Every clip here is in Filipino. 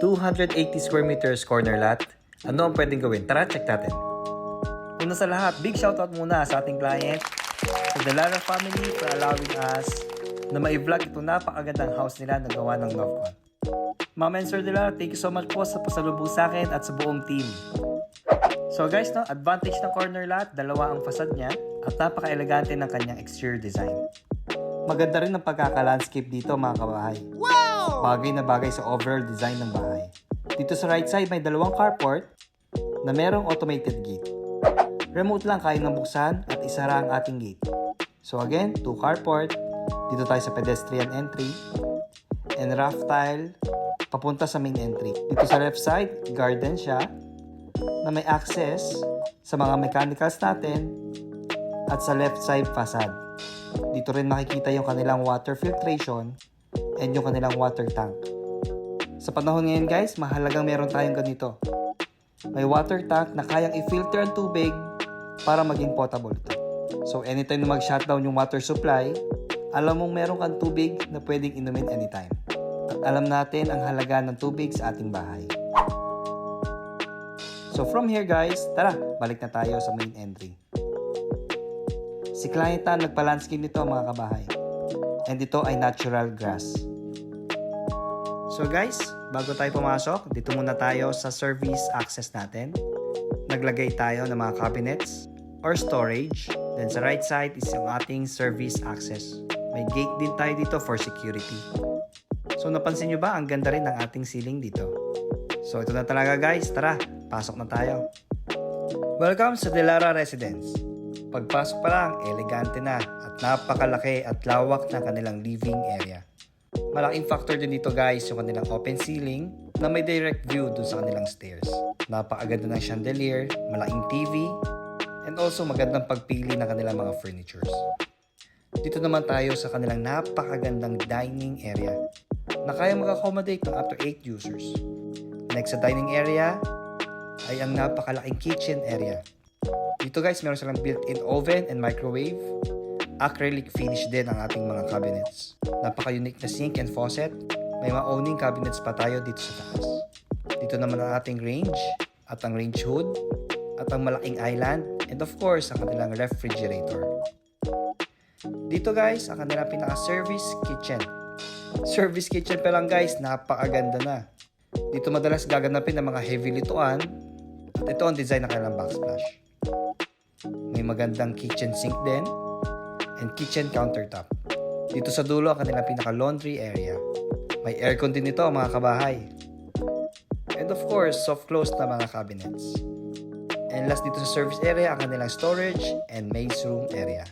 280 square meters corner lot. Ano ang pwedeng gawin? Tara, check natin. Una sa lahat, big shoutout muna sa ating client, sa Delara family for allowing us na ma-vlog itong napakagandang house nila na gawa ng Novcon. Ma'am and Sir Delara, thank you so much po sa pasalubong sa akin at sa buong team. So guys, no, advantage ng corner lot, dalawa ang fasad niya at napaka-elegante ng kanyang exterior design. Maganda rin ang pagkaka-landscape dito mga kabahay. Bagay na bagay sa overall design ng bahay. Dito sa right side may dalawang carport na merong automated gate. Remote lang kaya nang buksan at isara ang ating gate. So again, two carport. Dito tayo sa pedestrian entry. And rough tile papunta sa main entry. Dito sa left side, garden siya na may access sa mga mechanicals natin at sa left side facade. Dito rin makikita yung kanilang water filtration and yung kanilang water tank. Sa panahon ngayon guys, mahalagang meron tayong ganito. May water tank na kayang i-filter ang tubig para maging potable ito. So anytime na mag-shutdown yung water supply, alam mong meron kang tubig na pwedeng inumin anytime. At alam natin ang halaga ng tubig sa ating bahay. So from here guys, tara, balik na tayo sa main entry. Si client na nagpa-landscape nito mga kabahay. And ito ay natural grass. So guys, bago tayo pumasok, dito muna tayo sa service access natin. Naglagay tayo ng mga cabinets or storage. Then sa right side is yung ating service access. May gate din tayo dito for security. So napansin nyo ba, ang ganda rin ng ating ceiling dito. So ito na talaga guys, tara, pasok na tayo. Welcome sa Delara Residence. Pagpasok pa lang, elegante na at napakalaki at lawak ng kanilang living area. Malaking factor din dito guys yung kanilang open ceiling na may direct view dun sa kanilang stairs. Napakaganda ng chandelier, malaking TV, and also magandang pagpili ng kanilang mga furnitures. Dito naman tayo sa kanilang napakagandang dining area na kaya mag-accommodate ng up to 8 users. Next sa dining area ay ang napakalaking kitchen area. Dito guys, meron silang built-in oven and microwave. Acrylic finish din ang ating mga cabinets. Napaka-unique na sink and faucet. May mga owning cabinets pa tayo dito sa taas. Dito naman ang ating range at ang range hood at ang malaking island and of course ang kanilang refrigerator. Dito guys, ang kanilang pinaka-service kitchen. Service kitchen pa lang guys, napakaganda na. Dito madalas gaganapin ng mga heavy lutuan at ito ang design ng kanilang backsplash. May magandang kitchen sink din and kitchen countertop. Dito sa dulo ang kanilang pinaka-laundry area. May aircon din ito mga kabahay. And of course, soft close na mga cabinets. And last dito sa service area ang kanilang storage and maid's room area.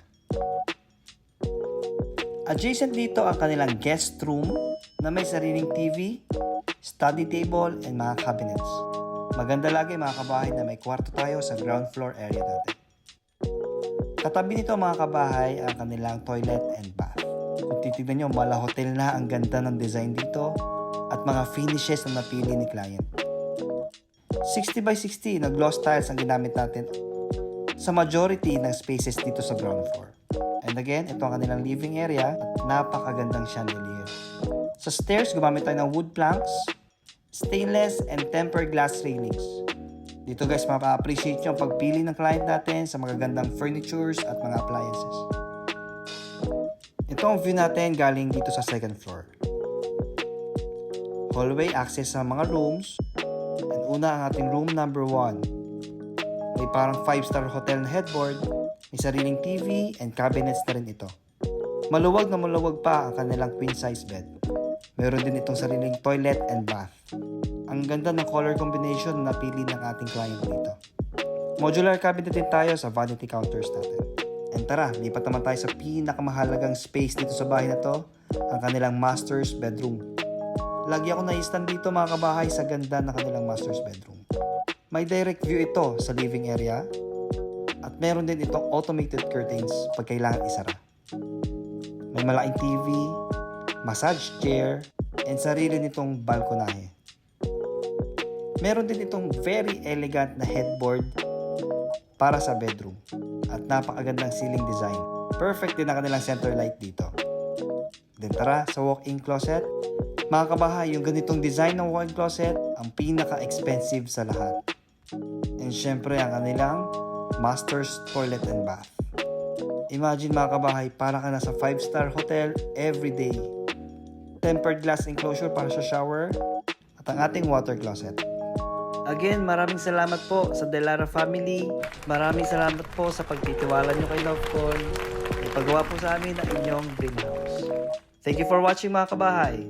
Adjacent dito ang kanilang guest room na may sariling TV, study table, and mga cabinets. Maganda lagi mga kabahay na may kwarto tayo sa ground floor area natin. Katabi nito mga kabahay ang kanilang toilet and bath. Kung titignan nyo, mala hotel na ang ganda ng design dito at mga finishes na napili ni client. 60 by 60 na gloss tiles ang ginamit natin sa majority ng spaces dito sa ground floor. And again, ito ang kanilang living area at napakagandang chandelier. Sa stairs, gumamit tayo ng wood planks, stainless and tempered glass railings. Dito guys, mapa-appreciate nyo ang pagpili ng client natin sa magagandang furnitures at mga appliances. Ito ang view natin galing dito sa second floor. Hallway access sa mga rooms. And una ang ating room number 1. May parang 5-star hotel na headboard, may sariling TV and cabinets na rin ito. Maluwag na maluwag pa ang kanilang queen size bed. Meron din itong sariling toilet and bath. Ang ganda ng color combination na napili ng ating client dito. Modular cabinet din tayo sa vanity counters natin. And tara, lipat naman tayo sa pinakamahalagang space dito sa bahay na to, ang kanilang master's bedroom. Lagi ako naistan dito mga kabahay sa ganda ng kanilang master's bedroom. May direct view ito sa living area at meron din itong automated curtains pag kailangan isara. May malaking TV, massage chair, and sarili nitong balkonahe. Meron din itong very elegant na headboard para sa bedroom at napakagandang ceiling design. Perfect din ang kanilang center light dito. Then tara sa walk-in closet. Mga kabahay, yung ganitong design ng walk-in closet, ang pinaka-expensive sa lahat. And syempre, ang kanilang master's toilet and bath. Imagine mga kabahay, para ka nasa 5-star hotel every day. Tempered glass enclosure para sa shower at ang ating water closet. Again, maraming salamat po sa Delara family. Maraming salamat po sa pagtitiwala nyo kay Lovecon. Ipagawa po sa amin ang inyong dream house. Thank you for watching mga kabahay.